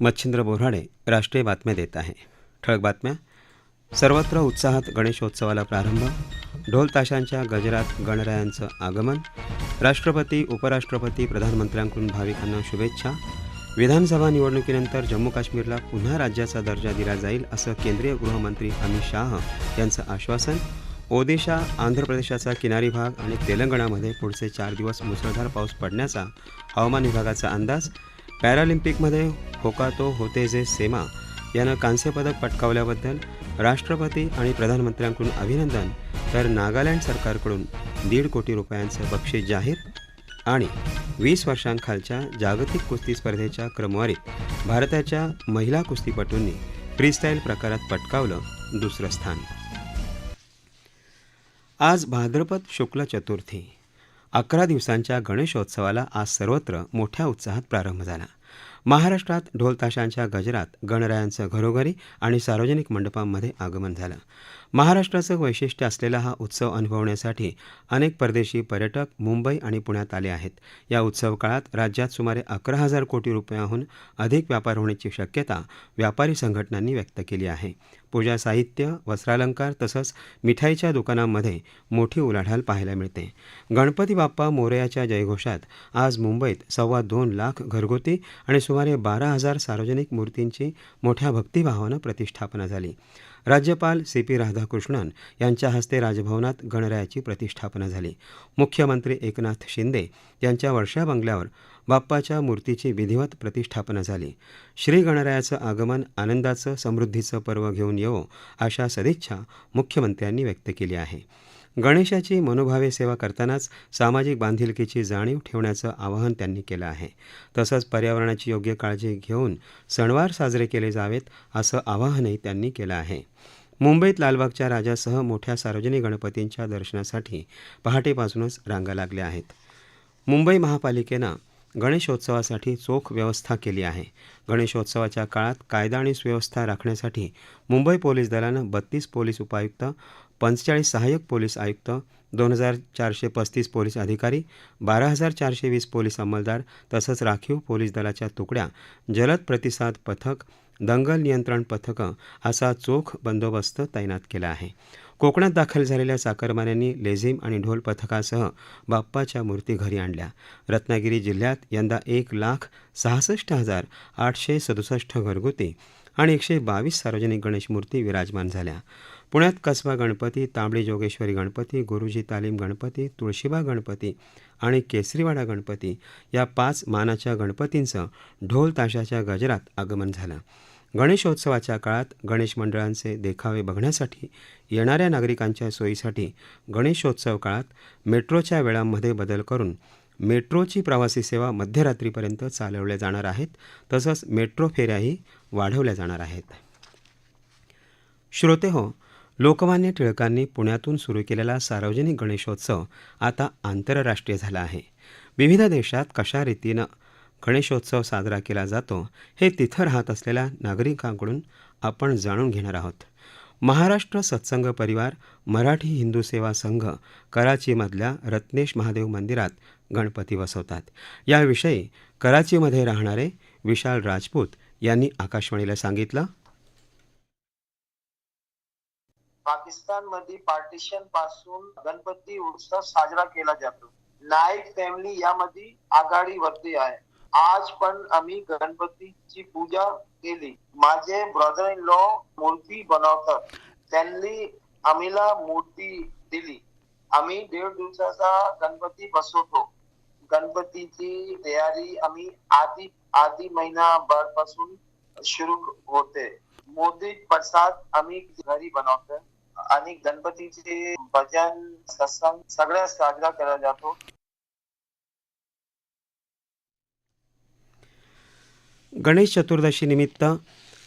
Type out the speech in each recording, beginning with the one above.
मच्छिंद्र बोराडे राष्ट्रीय बातम्या देत आहे. ठळक बातम्या. सर्वत्र उत्साहात गणेशोत्सवाला प्रारंभ. ढोल ताशांच्या गजरात गणरायांचं आगमन. राष्ट्रपती उपराष्ट्रपती प्रधानमंत्र्यांकडून भाविकांना शुभेच्छा. विधानसभा निवडणुकीनंतर जम्मू काश्मीरला पुन्हा राज्याचा दर्जा दिला जाईल असं केंद्रीय गृहमंत्री अमित शाह यांचं आश्वासन. ओदिशा आंध्र प्रदेशाचा किनारी भाग आणि तेलंगणामध्ये पुढचे चार दिवस मुसळधार पाऊस पडण्याचा हवामान विभागाचा अंदाज. पॅरालिम्पिकमध्ये होकातो होते जे सेमा यानं कांस्यपदक पटकावल्याबद्दल राष्ट्रपती आणि प्रधानमंत्र्यांकडून अभिनंदन तर नागालँड सरकारकडून दीड कोटी रुपयांचं बक्षीस जाहीर आणि वीस वर्षांखालच्या जागतिक कुस्ती स्पर्धेच्या क्रमवारीत भारताच्या महिला कुस्तीपटूंनी फ्रीस्टाईल प्रकारात पटकावलं दुसरं स्थान. आज भाद्रपद शुक्ल चतुर्थी. अकरा दिवसांच्या गणेशोत्सवाला आज सर्वत्र मोठ्या उत्साहात प्रारंभ झाला. महाराष्ट्रात ढोल ताशांच्या गजरात गणरायांचं घरोघरी आणि सार्वजनिक मंडपांमध्ये आगमन झालं. महाराष्ट्राचं वैशिष्ट्य असलेला हा उत्सव अनुभवण्यासाठी अनेक परदेशी पर्यटक मुंबई आणि पुण्यात आले आहेत. या उत्सव काळात राज्यात सुमारे अकरा हजार कोटी रुपयाहून अधिक व्यापार होण्याची शक्यता व्यापारी संघटनांनी व्यक्त केली आहे. पूजा साहित्य वस्त्रालंकार तसंच मिठाईच्या दुकानांमध्ये मोठी उलाढाल पाहायला मिळते. गणपती बाप्पा मोरयाच्या जयघोषात आज मुंबईत सव्वा दोन लाख घरगुती आणि सुमारे बारा हजार सार्वजनिक मूर्तींची मोठ्या भक्तिभावानं प्रतिष्ठापना झाली. राज्यपाल सी पी राधाकृष्णन यांच्या हस्ते राजभवनात गणरायाची प्रतिष्ठापना झाली. मुख्यमंत्री एकनाथ शिंदे यांच्या वर्षा बंगल्यावर बाप्पाच्या मूर्तीची विधिवत प्रतिष्ठापना झाली. श्री गणरायाचं आगमन आनंदाचं समृद्धीचं पर्व घेऊन येवो अशा सदिच्छा मुख्यमंत्र्यांनी व्यक्त केली आहे. गणेशाची मनोभावे सेवा करतानाच सामाजिक बांधिलकीची जाणीव ठेवण्याचं आवाहन त्यांनी केलं आहे. तसंच पर्यावरणाची योग्य काळजी घेऊन सणवार साजरे केले जावेत असं आवाहनही त्यांनी केलं आहे. मुंबईत लालबागच्या राजासह मोठ्या सार्वजनिक गणपतींच्या दर्शनासाठी पहाटेपासूनच रांगा लागल्या आहेत. मुंबई महापालिकेनं गणेशोत्सवासाठी चोख व्यवस्था केली आहे. गणेशोत्सवाच्या काळात कायदा आणि सुव्यवस्था राखण्यासाठी मुंबई पोलीस दलानं बत्तीस पोलीस उपायुक्त पंचेचाळीस सहाय्यक पोलीस आयुक्त दोन हजार चारशे पस्तीस पोलीस अधिकारी बारा हजार चारशे वीस पोलीस अंमलदार तसंच राखीव पोलीस दलाच्या तुकड्या जलद प्रतिसाद पथक दंगल नियंत्रण पथकं असा चोख बंदोबस्त तैनात केला आहे. कोकणात दाखल झालेल्या चाकरमान्यांनी लेझिम आणि ढोल पथकासह बाप्पाच्या मूर्ती घरी आणल्या. रत्नागिरी जिल्ह्यात यंदा एक लाख सहासष्ट हजार आठशे सदुसष्ट घरगुती आणि एकशे बावीस सार्वजनिक गणेश मूर्ती विराजमान झाल्या. पुण्यात कसबा गणपती तांबडी जोगेश्वरी गणपती गुरुजी तालीम गणपती तुळशीबा गणपती आणि केसरीवाडा गणपती या पाच मानाच्या गणपतींचं ढोल ताशाच्या गजरात आगमन झालं. गणेशोत्सवाच्या काळात गणेश मंडळांचे देखावे बघण्यासाठी येणाऱ्या नागरिकांच्या सोयीसाठी गणेशोत्सव काळात मेट्रोच्या वेळांमध्ये बदल करून मेट्रोची प्रवासी सेवा मध्यरात्रीपर्यंत चालवल्या जाणार आहेत तसंच मेट्रो फेऱ्याही वाढवल्या जाणार आहेत. श्रोते हो लोकमान्य टिळकांनी पुण्यातून सुरू केलेला सार्वजनिक गणेशोत्सव आता आंतरराष्ट्रीय झाला आहे. विविध देशात कशा रीतीनं गणेशोत्सव साजरा केला जातो हे तिथं राहत असलेल्या नागरिकांकडून आपण जाणून घेणार आहोत. महाराष्ट्र सत्संग परिवार मराठी हिंदू सेवा संघ कराचीमधल्या रत्नेश महादेव मंदिरात गणपती बसवतात. याविषयी कराचीमध्ये राहणारे विशाल राजपूत यांनी आकाशवाणीला सांगितलं. पाकिस्तानमध्ये पार्टिशनपासून गणपती उत्सव साजरा केला जातो. नाईक फॅमिली यामध्ये आघाडीवरती आहे. आज पण आम्ही गणपतीची पूजा केली. माझे ब्रदर इन लॉ मूर्ती बनवतात. त्यांनी आम्हीला मूर्ती दिली. आम्ही दीड दिवसाचा गणपती बसवतो. गणपतीची तयारी आम्ही आधी आधी महिनाभरपासून सुरू होते. मोदी प्रसाद आम्ही घरी बनवतो. आणि गणपतीचे भजन सत्संग सगळ्या साजरा केला जातो. गणेश चतुर्दशी निमित्त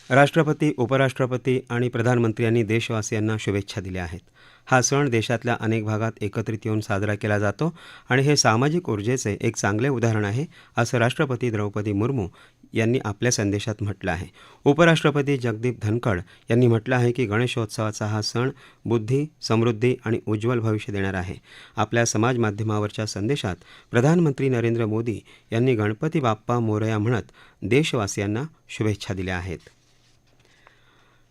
राष्ट्रपती उपराष्ट्रपती आणि प्रधानमंत्री यांनी देशवासियांना शुभेच्छा दिल्या आहेत. हा सण देशातल्या अनेक भागात एकत्रित येऊन साजरा केला जातो आणि हे सामाजिक ऊर्जेचे एक चांगले उदाहरण आहे असं राष्ट्रपती द्रौपदी मुर्मू यांनी आपल्या संदेशात म्हटलं आहे. उपराष्ट्रपती जगदीप धनखड यांनी म्हटलं आहे की गणेशोत्सवाचा हा सण बुद्धी समृद्धी आणि उज्ज्वल भविष्य देणार आहे. आपल्या समाज माध्यमावरच्या संदेशात प्रधानमंत्री नरेंद्र मोदी यांनी गणपती बाप्पा मोरया म्हणत देशवासियांना शुभेच्छा दिल्या आहेत.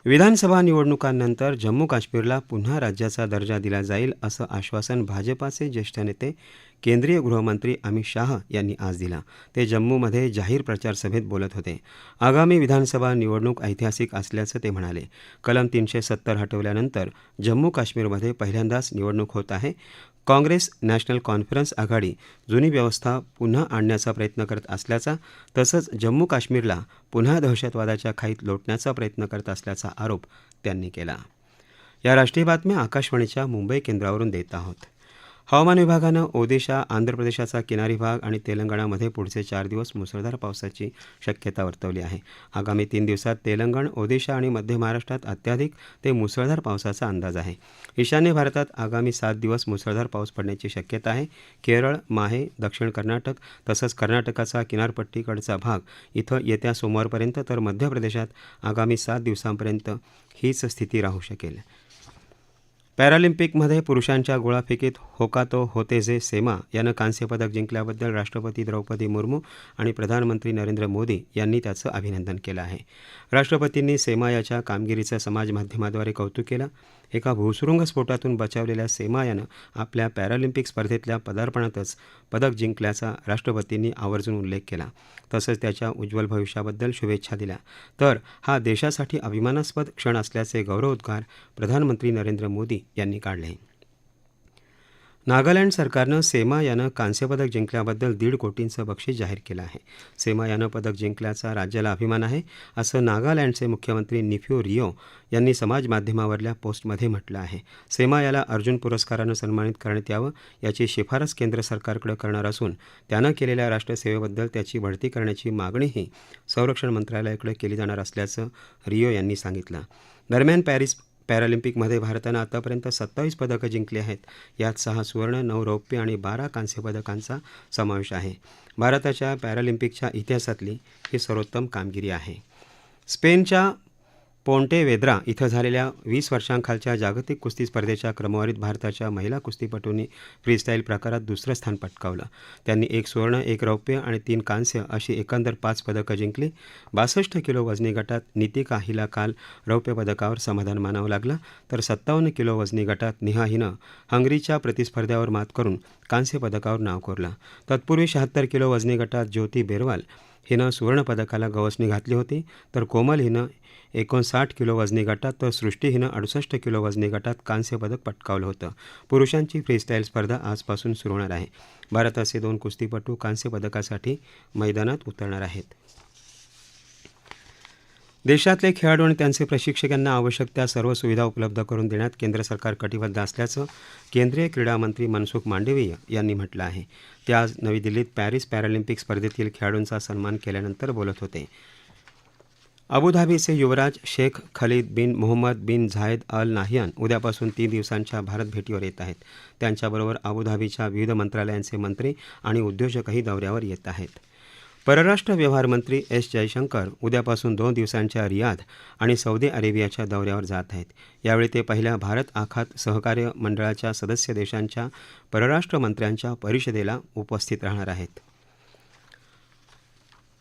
विधानसभा निवडणुकांनंतर जम्मू काश्मीरला पुन्हा राज्याचा दर्जा दिला जाईल असं आश्वासन भाजपाचे ज्येष्ठ नेते केंद्रीय गृहमंत्री अमित शाह यांनी आज दिला. ते जम्मूमध्ये जाहीर प्रचारसभेत बोलत होते. आगामी विधानसभा निवडणूक ऐतिहासिक असल्याचं ते म्हणाले. कलम तीनशे सत्तर हटवल्यानंतर जम्मू काश्मीरमध्ये पहिल्यांदाच निवडणूक होत आहे. काँग्रेस नॅशनल कॉन्फरन्स आघाडी जुनी व्यवस्था पुन्हा आणण्याचा प्रयत्न करत असल्याचा तसंच जम्मू काश्मीरला पुन्हा दहशतवादाच्या खाईत लोटण्याचा प्रयत्न करत असल्याचा आरोप त्यांनी केला. या राष्ट्रीय बातम्या आकाशवाणीच्या मुंबई केंद्रावरून देत आहोत. हवामान विभागानं ओदिशा आंध्र प्रदेशाचा किनारी भाग आणि तेलंगणामध्ये पुढचे चार दिवस मुसळधार पावसाची शक्यता वर्तवली आहे. आगामी तीन दिवसात तेलंगण ओदिशा आणि मध्य महाराष्ट्रात अत्याधिक ते मुसळधार पावसाचा अंदाज आहे. ईशान्य भारतात आगामी सात दिवस मुसळधार पाऊस पडण्याची शक्यता आहे. केरळ माहे दक्षिण कर्नाटक तसंच कर्नाटकाचा किनारपट्टीकडचा भाग इथं येत्या सोमवारपर्यंत तर मध्य प्रदेशात आगामी सात दिवसांपर्यंत हीच स्थिती राहू शकेल. पॅरालिम्पिकमध्ये पुरुषांच्या गोळाफेकीत होकातो होतेझे सेमा यानं कांस्यपदक जिंकल्याबद्दल राष्ट्रपती द्रौपदी मुर्मू आणि प्रधानमंत्री नरेंद्र मोदी यांनी त्याचं अभिनंदन केलं आहे. राष्ट्रपतींनी सेमा याच्या कामगिरीचं समाजमाध्यमाद्वारे कौतुक केलं. एका भूसुरुंग स्फोटातून बचावलेल्या सेमा यानं आपल्या पॅरालिम्पिक स्पर्धेतल्या पदार्पणातच पदक जिंकल्याचा राष्ट्रपतींनी आवर्जून उल्लेख केला. तसंच त्याच्या उज्ज्वल भविष्याबद्दल शुभेच्छा दिल्या. तर हा देशासाठी अभिमानास्पद क्षण असल्याचे गौरवोद्गार प्रधानमंत्री नरेंद्र मोदी यांनी काढले. नागालँड सरकारनं सेमा यानं कांस्यपदक जिंकल्याबद्दल दीड कोटींचं बक्षीस जाहीर केलं आहे. सेमा यानं पदक जिंकल्याचा राज्याला अभिमान आहे असं नागालँडचे मुख्यमंत्री निफ्यू रिओ यांनी समाजमाध्यमावरल्या पोस्टमध्ये म्हटलं आहे. सेमा याला अर्जुन पुरस्कारानं सन्मानित करण्यात यावं याची शिफारस केंद्र सरकारकडे करणार असून त्यानं केलेल्या राष्ट्रसेवेबद्दल त्याची बढती करण्याची मागणीही संरक्षण मंत्रालयाकडे केली जाणार असल्याचं रिओ यांनी सांगितलं. दरम्यान पॅरिस पॅरालिम्पिकमध्ये भारतानं आतापर्यंत सत्तावीस पदकं जिंकली आहेत. यात सहा सुवर्ण नऊ रौप्य आणि बारा कांस्य पदकांचा समावेश आहे. भारताच्या पॅरालिम्पिकच्या इतिहासातली ही सर्वोत्तम कामगिरी आहे. स्पेनच्या पोंटेवेद्रा इथं झालेल्या वीस वर्षांखालच्या जागतिक कुस्ती स्पर्धेच्या क्रमवारीत भारताच्या महिला कुस्तीपटूंनी फ्रीस्टाईल प्रकारात दुसरं स्थान पटकावलं. त्यांनी एक सुवर्ण एक रौप्य आणि तीन कांस्य अशी एकंदर पाच पदकं जिंकली. बासष्ट किलो वजनी गटात नितिका हिला काल रौप्य पदकावर समाधान मानावं लागलं. तर सत्तावन्न किलो वजनी गटात निहा हिनं हंगरीच्या प्रतिस्पर्ध्यावर मात करून कांस्य पदकावर नाव कोरलं. तत्पूर्वी शहात्तर किलो वजनी गटात ज्योती बेरवाल हिनं सुवर्णपदकाला गवसणी घातली होती. तर कोमल हिनं एकोणसाठ किलो वजनी गटात तर सृष्टी हिनं अडुसष्ट किलो वजनी गटात कांस्य पदक पटकावलं होतं. पुरुषांची फ्रीस्टाईल स्पर्धा आजपासून सुरू होणार आहे. भारताचे दोन कुस्तीपटू कांस्य पदकासाठी मैदानात उतरणार आहेत. देशातले खेळाडू आणि त्यांचे प्रशिक्षक यांना आवश्यक त्या सर्व सुविधा उपलब्ध करून देण्यात केंद्र सरकार कटिबद्ध असल्याचं केंद्रीय क्रीडा मंत्री मनसुख मांडवीय यांनी म्हटलं आहे. ते आज नवी दिल्लीत पॅरिस पॅरालिम्पिक स्पर्धेतील खेळाडूंचा सन्मान केल्यानंतर बोलत होते. अबुधाबीचे युवराज शेख खलीद बिन मोहम्मद बिन झायद अल नाहियान उद्यापासून तीन दिवसांच्या भारत भेटीवर येत आहेत. त्यांच्याबरोबर अबुधाबीच्या विविध मंत्रालयांचे मंत्री आणि उद्योजकही दौऱ्यावर येत आहेत. परराष्ट्र व्यवहार मंत्री एस जयशंकर उद्यापासून दोन दिवसांच्या रियाध आणि सौदी अरेबियाच्या दौऱ्यावर जात आहेत. यावेळी ते पहिल्या भारत आखात सहकार्य मंडळाच्या सदस्य देशांच्या परराष्ट्र मंत्र्यांच्या परिषदेला उपस्थित राहणार आहेत.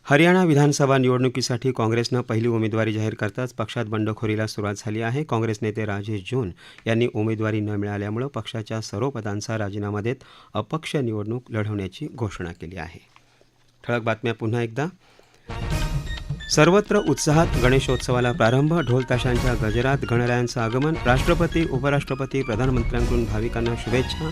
हरियाणा विधानसभा निवडणुकीसाठी काँग्रेसनं पहिली उमेदवारी जाहीर करताच पक्षात बंडखोरीला सुरुवात झाली आहे. काँग्रेस नेते राजेश जून यांनी उमेदवारी न मिळाल्यामुळं पक्षाच्या सर्व पदांचा राजीनामा देत अपक्ष निवडणूक लढवण्याची घोषणा केली आहे. ठळक बातम्या पुन्हा एकदा. सर्वत्र उत्साहात गणेशोत्सवाला प्रारंभ ढोलताशांच्या गजरात गणरायांचं आगमन राष्ट्रपती उपराष्ट्रपती प्रधानमंत्र्यांकडून भाविकांना शुभेच्छा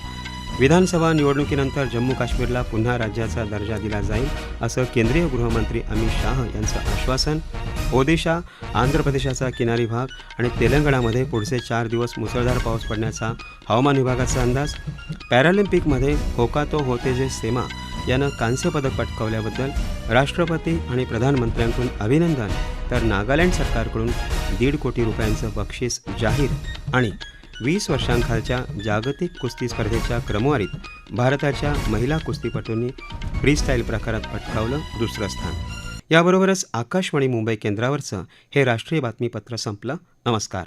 विधानसभा निवडणुकीनंतर जम्मू काश्मीरला पुन्हा राज्याचा दर्जा दिला जाईल असं केंद्रीय गृहमंत्री अमित शाह यांचं आश्वासन. ओदिशा आंध्र प्रदेशाचा किनारी भाग आणि तेलंगणामध्ये पुढचे चार दिवस मुसळधार पाऊस पडण्याचा हवामान विभागाचा अंदाज. पॅरालिम्पिकमध्ये होकातो होते जे सेमा यानं कांस्य पदक पटकावल्याबद्दल राष्ट्रपती आणि प्रधानमंत्र्यांकडून अभिनंदन तर नागालँड सरकारकडून दीड कोटी रुपयांचं बक्षीस जाहीर आणि वीस वर्षांखालच्या जागतिक कुस्ती स्पर्धेच्या क्रमवारीत भारताच्या महिला कुस्तीपटूंनी फ्रीस्टाईल प्रकारात पटकावलं दुसरं स्थान. याबरोबरच आकाशवाणी मुंबई केंद्रावरचं हे राष्ट्रीय बातमीपत्र संपलं. नमस्कार.